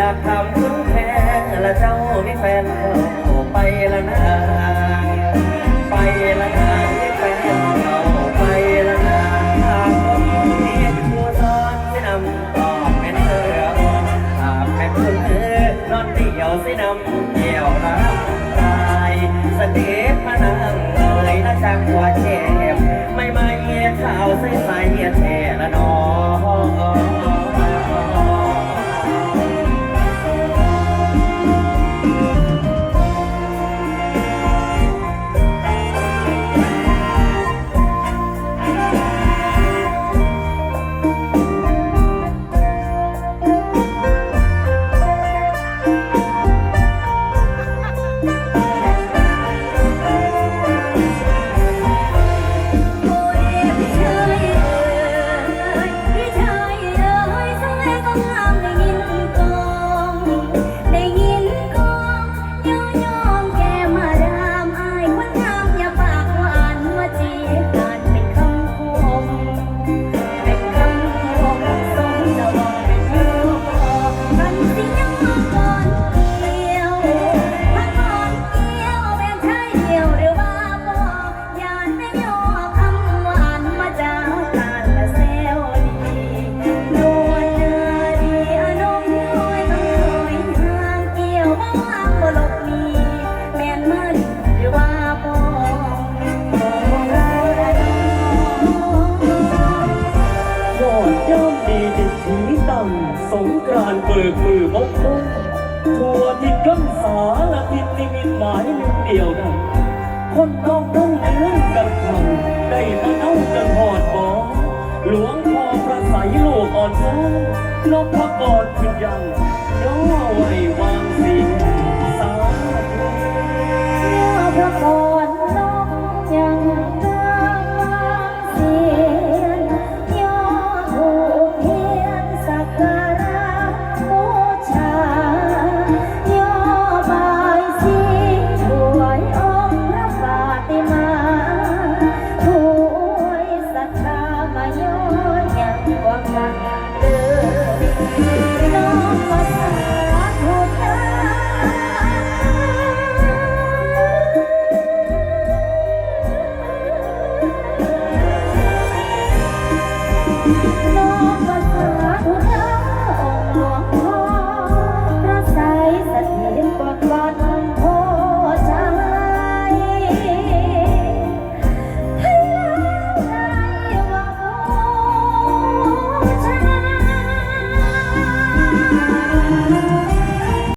อยากทำถึงแฟนละเจ้ามีแฟนเข้าไปแล้วนะ สงกรานเปิดมือมกมุกทัวทิศกัำสาละทิศนิมิตหมายหนึ่งเดียวนั้นคนต้องต้องเลื่อนกันคำได้มาเอากันหอดบอหลวงพ่อประสัยโลกอ่อนน้อมนพกรคุณยังย่อไว้วางสิงสาธุเมื่อพระกรน้องยังวางสิ